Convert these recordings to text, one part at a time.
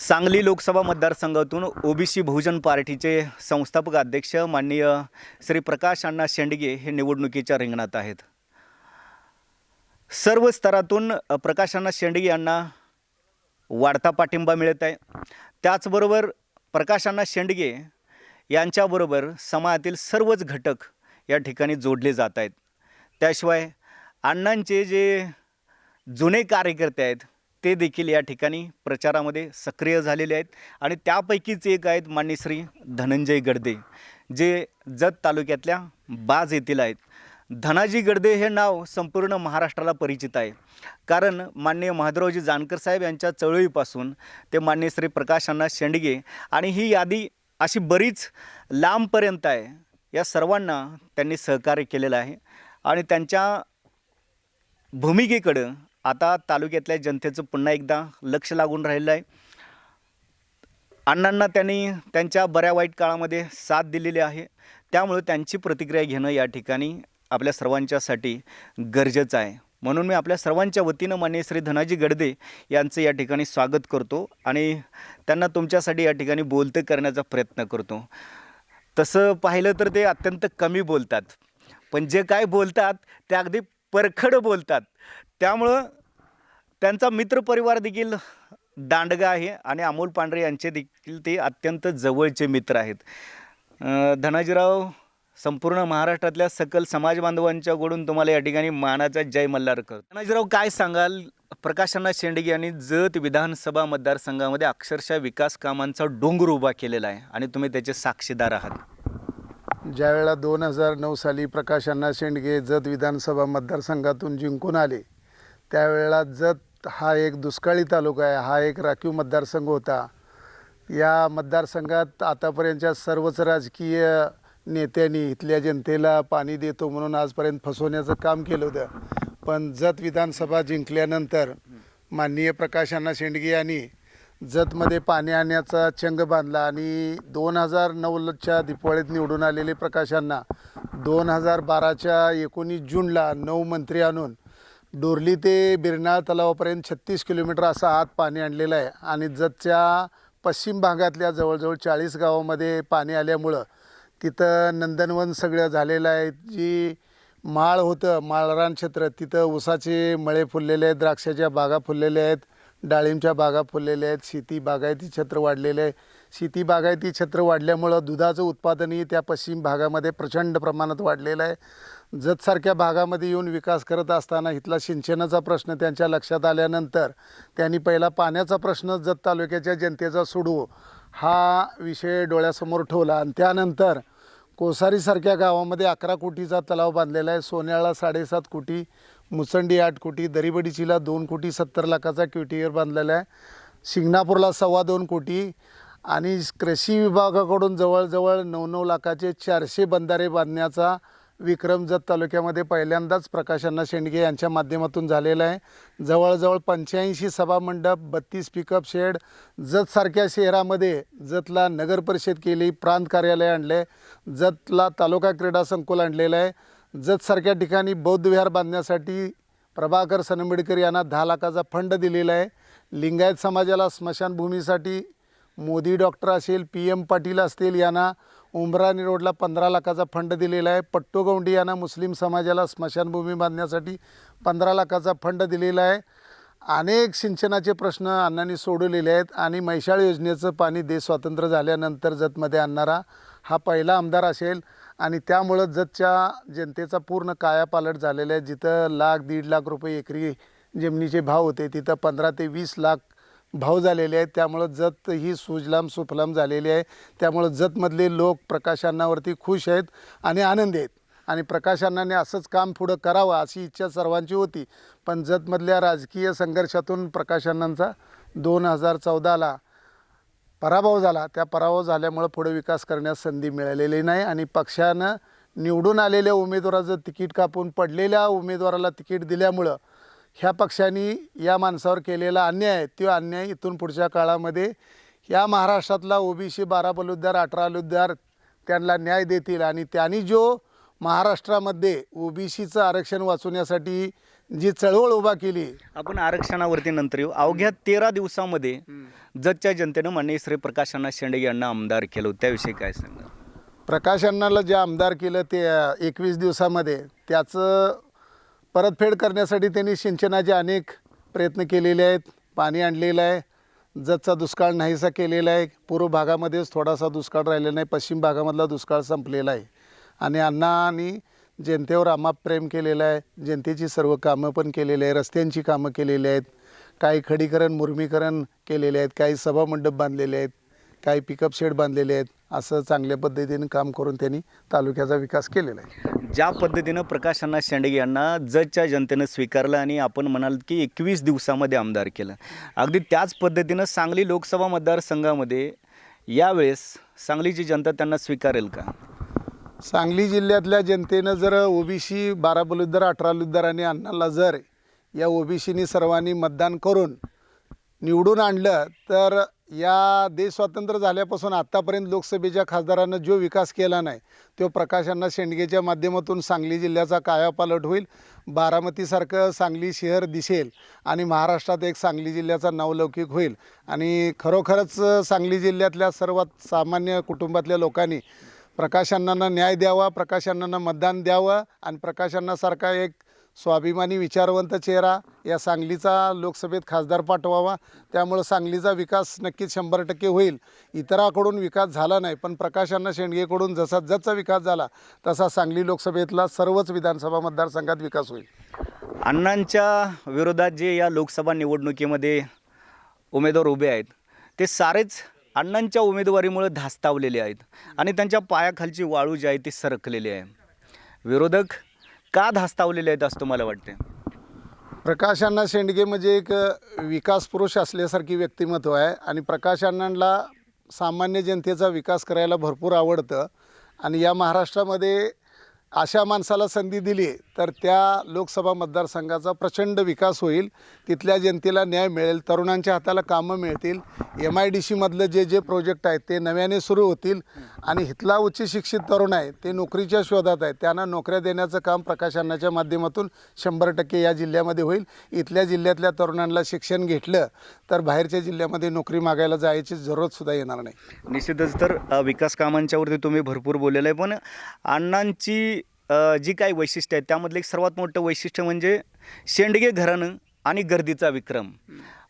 सांगली लोकसभा मतदारसंघातून ओबीसी बहुजन पार्टीचे संस्थापक अध्यक्ष माननीय श्री प्रकाश अण्णा शेंडगे हे निवडणुकीच्या रिंगणात आहेत. सर्व स्तरातून प्रकाश अण्णा शेंडगे यांना वाढता पाठिंबा मिळत आहे. त्याचबरोबर प्रकाश अण्णा शेंडगे यांच्याबरोबर समाजातील सर्वच घटक या ठिकाणी जोडले जात आहेत. त्याशिवाय अण्णांचे जे जुने कार्यकर्ते आहेत ते देखील या ठिकाणी प्रचारामध्ये सक्रिय झालेले आहेत. आणि त्यापैकीच एक आहेत मान्य श्री धनंजय गडदे जे जत तालुक्यातल्या बाज येथील आहेत. धनाजी गडदे हे नाव संपूर्ण महाराष्ट्राला परिचित आहे. कारण माननीय महादेवरावजी जानकर साहेब यांच्या चळवळीपासून ते मान्य श्री प्रकाश अण्णा शेंडगे आणि ही यादी अशी बरीच लांबपर्यंत आहे. या सर्वांना त्यांनी सहकार्य केलेलं आहे. आणि त्यांच्या भूमिकेकडं आता तालुक्यातल्या जनतेचं पुन्हा एकदा लक्ष लागून राहिलं आहे. अण्णांना त्यांनी त्यांच्या बऱ्या वाईट काळामध्ये साथ दिलेली आहे. त्यामुळं त्यांची प्रतिक्रिया घेणं या ठिकाणी आपल्या सर्वांच्यासाठी गरजेचं आहे. म्हणून मी आपल्या सर्वांच्या वतीनं मान्य श्री धनाजी गडदे यांचं या ठिकाणी स्वागत करतो आणि त्यांना तुमच्यासाठी या ठिकाणी बोलतं करण्याचा प्रयत्न करतो. तसं पाहिलं तर ते अत्यंत कमी बोलतात. पण जे काय बोलतात ते अगदी परखड बोलतात. त्यामुळं त्यांचा मित्रपरिवार देखील दांडगा आहे आणि अमोल पांढरे यांचे देखील ते अत्यंत जवळचे मित्र आहेत. धनाजीराव संपूर्ण महाराष्ट्रातल्या सकल समाज बांधवांच्याकडून तुम्हाला या ठिकाणी मानाचा जय मल्हार कर धनाजीराव काय सांगाल? प्रकाशना शेंडगे यांनी जत विधानसभा मतदारसंघामध्ये अक्षरशः विकास कामांचा डोंगर उभा केलेला आहे आणि तुम्ही त्याचे साक्षीदार आहात. ज्यावेळेला दोन हजार नऊ साली प्रकाश अण्णा शेंडगे जत विधानसभा मतदारसंघातून जिंकून आले त्यावेळेला जत हा एक दुष्काळी तालुका आहे हा एक राखीव मतदारसंघ होता. या मतदारसंघात आतापर्यंतच्या सर्वच राजकीय नेत्यांनी इथल्या जनतेला पाणी देतो म्हणून आजपर्यंत फसवण्याचं काम केलं होतं. पण जत विधानसभा जिंकल्यानंतर माननीय प्रकाश अण्णा शेंडगे यांनी जतमध्ये पाणी आणण्याचा चंग बांधला आणि दोन हजार नऊच्या दिपावळीत निवडून आलेले प्रकाशांना दोन हजार बाराच्या एकोणीस जूनला नऊ मंत्री आणून डोरली ते बिरनाळ तलावापर्यंत छत्तीस किलोमीटर असा आत पाणी आणलेलं आहे. आणि जतच्या पश्चिम भागातल्या जवळजवळ चाळीस गावामध्ये पाणी आल्यामुळं तिथं नंदनवन सगळं झालेलं आहे. जी माळ होतं माळरान क्षेत्र तिथं ऊसाचे मळे फुललेले आहेत द्राक्षाच्या बागा फुललेल्या आहेत डाळिंबच्या बागा फुललेल्या आहेत शेती बागायती क्षेत्र वाढलेलं आहे. शेती बागायती क्षेत्र वाढल्यामुळं दुधाचं उत्पादनही त्या पश्चिम भागामध्ये प्रचंड प्रमाणात वाढलेलं आहे. जतसारख्या भागामध्ये येऊन विकास करत असताना इथला सिंचनाचा प्रश्न त्यांच्या लक्षात आल्यानंतर त्यांनी पहिला पाण्याचा प्रश्न जत तालुक्याच्या जनतेचा सोडवू हा विषय डोळ्यासमोर ठेवला. आणि त्यानंतर कोसारीसारख्या गावामध्ये अकरा कोटीचा तलाव बांधलेला आहे. सोन्याळा साडेसात कोटी मुसंडी आठ कोटी दरीबडीचीला दोन कोटी सत्तर लाखाचा क्युटीवर बांधलेला आहे. शिंगणापूरला सव्वा दोन कोटी आणि कृषी विभागाकडून जवळजवळ नऊ नऊ लाखाचे चारशे बंधारे बांधण्याचा विक्रम जत तालुक्यामध्ये पहिल्यांदाच प्रकाशांना शेंडगे यांच्या माध्यमातून झालेला आहे. जवळजवळ पंच्याऐंशी सभामंडप बत्तीस पिकअप शेड जतसारख्या शहरामध्ये जतला नगर परिषद केली प्रांत कार्यालय आणले जतला तालुका क्रीडा संकुल आणलेलं आहे. जतसारख्या ठिकाणी बौद्ध विहार बांधण्यासाठी प्रभाकर सनंबेडकर यांना दहा लाखाचा फंड दिलेला आहे. लिंगायत समाजाला स्मशानभूमीसाठी मोदी डॉक्टर असेल पी एम पाटील असतील यांना उमराणी रोडला पंधरा लाखाचा फंड दिलेला आहे. पट्टोगौंडी यांना मुस्लिम समाजाला स्मशानभूमी बांधण्यासाठी पंधरा लाखाचा फंड दिलेला आहे. अनेक सिंचनाचे प्रश्न अण्णांनी सोडवलेले आहेत आणि मैशाळ योजनेचं पाणी देश स्वातंत्र्य झाल्यानंतर जतमध्ये आणणारा हा पहिला आमदार असेल आणि त्यामुळं जतच्या जनतेचा पूर्ण कायापालट झालेला आहे. जिथं लाख दीड लाख रुपये एकरी जमिनीचे भाव होते तिथं पंधरा ते वीस लाख भाव झालेले आहेत त्यामुळं जत ही सुजलाम सुफलाम झालेली आहे. त्यामुळं जतमधले लोक प्रकाशांनावरती खुश आहेत आणि आनंदी आहेत. आणि प्रकाशांनाने असंच काम पुढं करावं अशी इच्छा सर्वांची होती. पण जतमधल्या राजकीय संघर्षातून प्रकाशांनांचा दोन हजार चौदाला पराभव झाला. त्या पराभव झाल्यामुळं पुढे विकास करण्यास संधी मिळालेली नाही आणि पक्षानं निवडून आलेल्या उमेदवाराचं तिकीट कापून पडलेल्या उमेदवाराला तिकीट दिल्यामुळं ह्या पक्षाने या माणसावर केलेला अन्याय आहे तो अन्याय इथून पुढच्या काळामध्ये या महाराष्ट्रातला ओबीसी बारा बलुद्दार अठरा बलुद्दार त्यांना न्याय देतील आणि त्यांनी जो महाराष्ट्रामध्ये ओबीसीचं आरक्षण वाचवण्यासाठी जी चळवळ उभा केली. आपण आरक्षणावरती नंतर येऊ. अवघ्या तेरा दिवसामध्ये जतच्या जनतेनं माननीय श्री प्रकाशांना शेंडगे यांना आमदार केलं त्याविषयी काय सांगा प्रकाश अण्णाला जे आमदार केलं ते एकवीस दिवसामध्ये त्याचं परतफेड करण्यासाठी त्यांनी सिंचनाचे अनेक प्रयत्न केलेले आहेत. पाणी आणलेलं आहे. जतचा दुष्काळ नाहीसा केलेला आहे. पूर्व भागामध्येच थोडासा दुष्काळ राहिलेला नाही. पश्चिम भागामधला दुष्काळ संपलेला आहे. आणि अण्णांनी जनतेवर आमाप प्रेम केलेलं आहे. जनतेची सर्व कामं पण केलेली आहे रस्त्यांची कामं केलेली आहेत. काही खडीकरण मुर्मीकरण केलेले आहेत. काही सभामंडप बांधलेले आहेत. काही पिकअप शेड बांधलेले आहेत. असं चांगल्या पद्धतीने काम करून त्यांनी तालुक्याचा विकास केलेला आहे. ज्या पद्धतीनं प्रकाशांना शेंडगे यांना जजच्या जनतेनं स्वीकारलं आणि आपण म्हणाल की एकवीस दिवसामध्ये आमदार केलं. अगदी त्याच पद्धतीनं सांगली लोकसभा मतदारसंघामध्ये यावेळेस सांगलीची जनता त्यांना स्वीकारेल का? सांगली जिल्ह्यातल्या जनतेनं जर ओबीसी बारा बलुद्दार अठरा बलुद्दार आणि अण्णाला जर या ओबीसीनी सर्वांनी मतदान करून निवडून आणलं तर या देश स्वातंत्र्य झाल्यापासून आत्तापर्यंत लोकसभेच्या खासदारानं जो विकास केला नाही तो प्रकाशांना शेंडगेच्या माध्यमातून सांगली जिल्ह्याचा कायापालट होईल बारामतीसारखं सांगली शहर दिसेल आणि महाराष्ट्रात एक सांगली जिल्ह्याचा नावलौकिक होईल. आणि खरोखरच सांगली जिल्ह्यातल्या सर्वात सामान्य कुटुंबातल्या लोकांनी प्रकाशांना न्याय द्यावा प्रकाशांना मतदान द्यावं आणि प्रकाशांनासारखा एक स्वाभिमानी विचारवंत चेहरा या सांगलीचा लोकसभेत खासदार पाठवावा. त्यामुळं सांगलीचा विकास नक्कीच शंभर टक्के होईल. इतराकडून विकास झाला नाही पण प्रकाशांना शेंडगेकडून जसा जसा विकास झाला तसा सांगली लोकसभेतला सर्वच विधानसभा मतदारसंघात विकास होईल. अण्णांच्या विरोधात जे या लोकसभा निवडणुकीमध्ये उमेदवार उभे आहेत ते सारेच अण्णांच्या उमेदवारीमुळे धास्तावलेले आहेत आणि त्यांच्या पायाखालची वाळू जी आहे ती सरकलेली आहे. विरोधक का धास्तावलेले आहेत असं तुम्हाला वाटते प्रकाश अण्णा शेंडगे म्हणजे एक विकास पुरुष असल्यासारखी व्यक्तिमत्व आहे आणि प्रकाश अण्णांना सामान्य जनतेचा विकास करायला भरपूर आवडतं. आणि या महाराष्ट्रामध्ये अशा माणसाला संधी दिली तर त्या लोकसभा मतदारसंघाचा प्रचंड विकास होईल. तिथल्या जनतेला न्याय मिळेल तरुणांच्या हाताला कामं मिळतील. एम आय डी सीमधलं जे जे प्रोजेक्ट आहेत ते नव्याने सुरू होतील. आणि इथला उच्च शिक्षित तरुण आहे ते नोकरीच्या शोधात आहेत त्यांना नोकऱ्या देण्याचं काम प्रकाशनाच्या माध्यमातून शंभर टक्के या जिल्ह्यामध्ये होईल. इथल्या जिल्ह्यातल्या तरुणांना शिक्षण घेतलं तर बाहेरच्या जिल्ह्यामध्ये नोकरी मागायला जायची जरूरतसुद्धा येणार नाही. निश्चितच तर विकास कामांच्यावरती तुम्ही भरपूर बोललेलं आहे. पण अण्णांची जी काही वैशिष्ट्य आहेत त्यामधलं एक सर्वात मोठं वैशिष्ट्य म्हणजे शेंडगे घराणं आणि गर्दीचा विक्रम.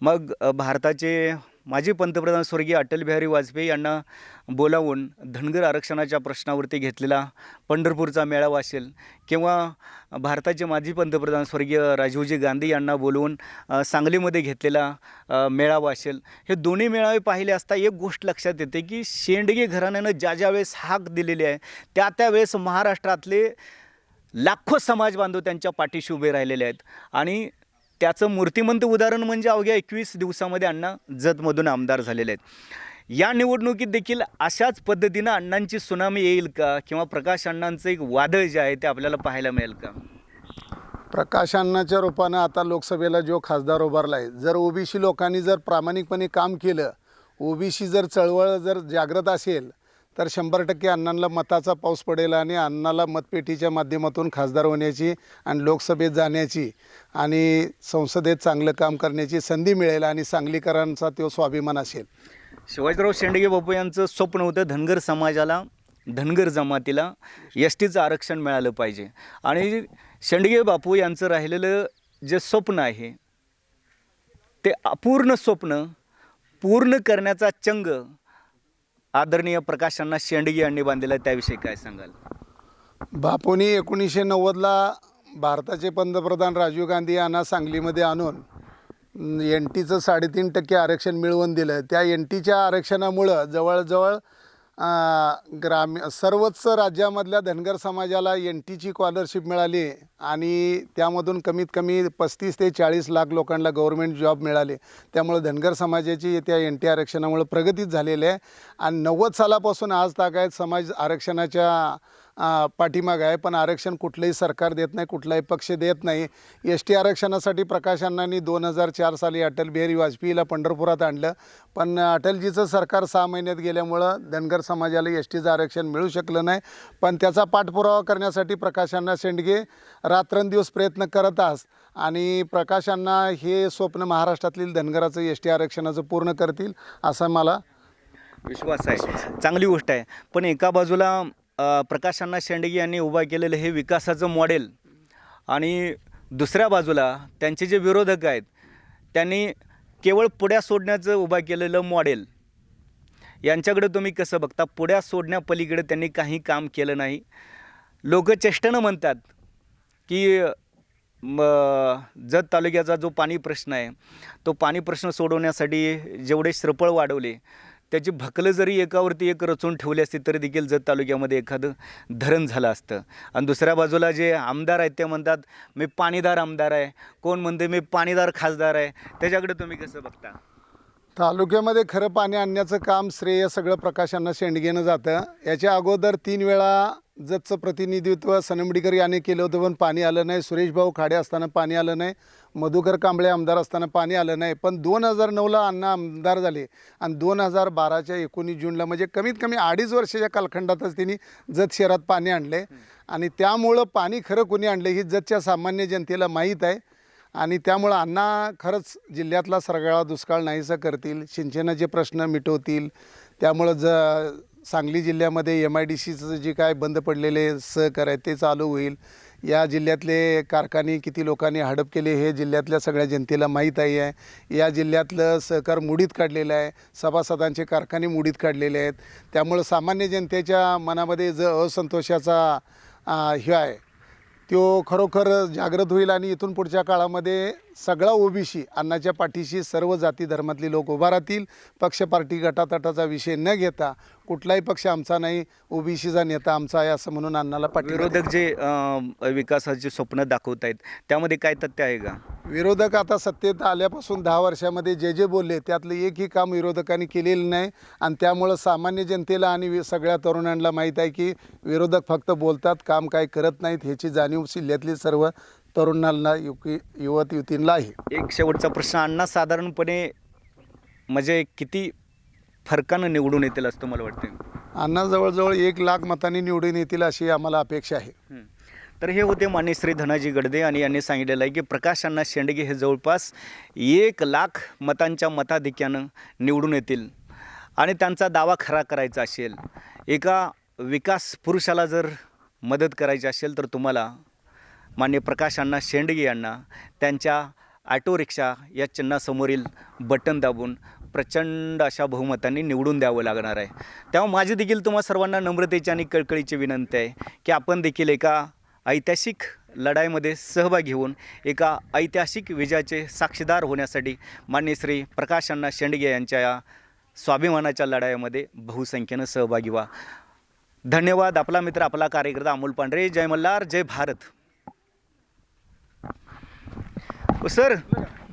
मग भारताचे माजी पंतप्रधान स्वर्गीय अटल बिहारी वाजपेयी यांना बोलावून धनगर आरक्षणाच्या प्रश्नावरती घेतलेला पंढरपूरचा मेळावा असेल किंवा भारताचे माजी पंतप्रधान स्वर्गीय राजीवजी गांधी यांना बोलवून सांगलीमध्ये घेतलेला मेळावा असेल. हे दोन्ही मेळावे पाहिले असता एक गोष्ट लक्षात येते की शेंडगे घराण्यानं ज्या ज्या वेळेस हाक दिलेली आहे त्या त्यावेळेस महाराष्ट्रातले लाखो समाज बांधव त्यांच्या पाठीशी उभे राहिलेले आहेत. आणि त्याचं मूर्तिमंत उदाहरण म्हणजे अवघ्या एकवीस दिवसामध्ये अण्णा जतमधून आमदार झालेले आहेत. या निवडणुकीत देखील अशाच पद्धतीनं अण्णांची सुनामी येईल का? किंवा प्रकाश अण्णांचं एक वादळ जे आहे ते आपल्याला पाहायला मिळेल का? प्रकाश अण्णाच्या रूपानं आता लोकसभेला जो खासदार उभारला आहे जर ओबीसी लोकांनी जर प्रामाणिकपणे काम केलं ओबीसी जर चळवळ जर जागृत असेल तर शंभर टक्के अण्णांना मताचा पाऊस पडेल आणि अण्णाला मतपेटीच्या माध्यमातून खासदार होण्याची आणि लोकसभेत जाण्याची आणि संसदेत चांगलं काम करण्याची संधी मिळेल आणि सांगलीकरांचा तो स्वाभिमान असेल. शिवाजीराव शेंडगे बापू यांचं स्वप्न होतं धनगर समाजाला धनगर जमातीला एस टीचं आरक्षण मिळालं पाहिजे. आणि शेंडगे बापू यांचं राहिलेलं जे स्वप्न आहे ते अपूर्ण स्वप्न पूर्ण करण्याचा चंग आदरणीय प्रकाशांना शेंडगे यांनी बांधलेला आहे. त्याविषयी काय सांगाल? बापूंनी एकोणीसशे नव्वदला भारताचे पंतप्रधान राजीव गांधी यांना सांगलीमध्ये आणून एन टीचं साडेतीन टक्के आरक्षण मिळवून दिलं. त्या एन टीच्या आरक्षणामुळं जवळजवळ अं, ग्रामी सर्वच राज्यामधल्या धनगर समाजाला एन टीची स्कॉलरशिप मिळाली आणि त्यामधून कमीत कमी पस्तीस ते चाळीस लाख लोकांना गव्हर्मेंट जॉब मिळाले. त्यामुळे धनगर समाजाची त्या एन टी आरक्षणामुळे प्रगतीच झालेली आहे. आणि नव्वद सालापासून आज तागायत समाज आरक्षणाच्या पाठीमाग आहे पण आरक्षण कुठलंही सरकार देत नाही कुठलाही पक्ष देत नाही. एस टी आरक्षणासाठी प्रकाश अण्णांनी दोन हजार चार साली अटल बिहारी वाजपेयीला पंढरपुरात आणलं. पण अटलजीचं सरकार सहा महिन्यात गेल्यामुळं धनगर समाजाला एस टीचं आरक्षण मिळू शकलं नाही. पण त्याचा पाठपुरावा करण्यासाठी प्रकाश अण्णा शेंडगे रात्रंदिवस प्रयत्न करत आस आणि प्रकाश अण्णा हे स्वप्न महाराष्ट्रातील धनगराचं एस टी आरक्षणाचं पूर्ण करतील असं मला विश्वास आहे. चांगली गोष्ट आहे. पण एका बाजूला प्रकाशांना प्रकाश अण्णा शेंडगे यांनी उभा केलेलं हे विकासाचं मॉडेल आणि दुसऱ्या बाजूला त्यांचे जे विरोधक आहेत त्यांनी केवळ पुढ्या सोडण्याचं उभा केलेलं मॉडेल यांच्याकडे तुम्ही कसं बघता? पुढ्या सोडण्यापलीकडे त्यांनी काही काम केलं नाही. लोक चेष्टनं म्हणतात की जत तालुक्याचा जो पाणी प्रश्न आहे तो पाणी प्रश्न सोडवण्यासाठी जेवढे श्रपळ वाढवले त्याची भकलं जरी एकावरती एक रचून ठेवली असती तरी देखील जत तालुक्यामध्ये एखादं धरण झालं असतं. आणि दुसऱ्या बाजूला जे आमदार आहेत ते म्हणतात मी पाणीदार आमदार आहे. कोण म्हणते मी पाणीदार खासदार आहे. त्याच्याकडे तुम्ही कसं बघता? तालुक्यामध्ये खरं पाणी आणण्याचं काम श्रेय सगळं प्रकाशांना शेंडगेनं जातं. याच्या अगोदर तीन वेळा जतचं प्रतिनिधित्व सनमडीकर याने केलं होतं पण पाणी आलं नाही. सुरेश भाऊ खाडे असताना पाणी आलं नाही. मधुकर कांबळे आमदार असताना पाणी आलं नाही. पण दोन हजार नऊला अण्णा आमदार झाले आणि दोन हजार बाराच्या एकोणीस जूनला म्हणजे कमीत कमी अडीच वर्षाच्या कालखंडातच त्यांनी जत शहरात पाणी आणले. आणि त्यामुळं पाणी खरं कोणी आणलं ही जतच्या सामान्य जनतेला माहीत आहे. आणि त्यामुळं अण्णा खरंच जिल्ह्यातला सगळा दुष्काळ नाहीसा करतील. सिंचनाचे प्रश्न मिटवतील. त्यामुळं ज सांगली जिल्ह्यामध्ये एम आय डी सीचं जे काय बंद पडलेले सहकार आहे ते चालू होईल. या जिल्ह्यातले कारखाने किती लोकांनी हडप केले हे जिल्ह्यातल्या सगळ्या जनतेला माहीत आहे. या जिल्ह्यातलं सहकार मुडीत काढलेलं आहे. सभासदांचे कारखाने मुडीत काढलेले आहेत. त्यामुळं सामान्य जनतेच्या मनामध्ये जो असंतोषाचा हे आहे. तो खरोखर जागृत होईल आणि इथून पुढच्या काळामध्ये सगळा ओबीसी अण्णाच्या पाठीशी सर्व जाती धर्मातली लोक उभा राहतील. पक्ष पार्टी गटातटाचा विषय न घेता कुठलाही पक्ष आमचा नाही ओबीसीचा नेता आमचा आहे असं म्हणून अण्णाला पाठिंबा विरोधक जे विकासाचे स्वप्न दाखवत आहेत त्यामध्ये काय तथ्य आहे का? विरोधक आता सत्तेत आल्यापासून दहा वर्षामध्ये जे जे बोलले त्यातलं एकही काम विरोधकांनी केलेलं नाही. आणि त्यामुळं सामान्य जनतेला आणि सगळ्या तरुणांना माहीत आहे की विरोधक फक्त बोलतात काम काय करत नाहीत ह्याची जाणीव जिल्ह्यातली सर्व तरुणांना युकी युवत युवतींना आहे. एक शेवटचा प्रश्न अण्णा साधारणपणे म्हणजे किती फरकानं निवडून येतील असं मला वाटतं अण्णा जवळजवळ एक लाख मतांनी निवडून येतील अशी आम्हाला अपेक्षा आहे. हं. तर हे होते मान्य श्री धनाजी गडदे आणि यांनी सांगितलेलं आहे की प्रकाश अण्णा शेंडगे हे जवळपास एक लाख मतांच्या मताधिक्यानं निवडून येतील आणि त्यांचा दावा खरा करायचा असेल एका विकास पुरुषाला जर मदत करायची असेल तर तुम्हाला मान्य प्रकाश अण्णा शेंडगे यांना त्यांच्या ऑटो रिक्षा या चिन्हासमोरील बटन दाबून प्रचंड अशा बहुमतांनी निवडून द्यावं लागणार आहे. तेव्हा माझी देखील तुम्हा सर्वांना नम्रतेची आणि कळकळीची विनंती आहे की आपण देखील एका ऐतिहासिक लढाईमध्ये सहभागी होऊन एका ऐतिहासिक विजयाचे साक्षीदार होण्यासाठी मान्य श्री प्रकाश अण्णा शेंडगे यांच्या या स्वाभिमानाच्या लढाईमध्ये बहुसंख्येनं सहभागी व्हा. धन्यवाद. आपला मित्र आपला कार्यकर्ता अमोल पांढरे. जय मल्हार. जय भारत. Professor?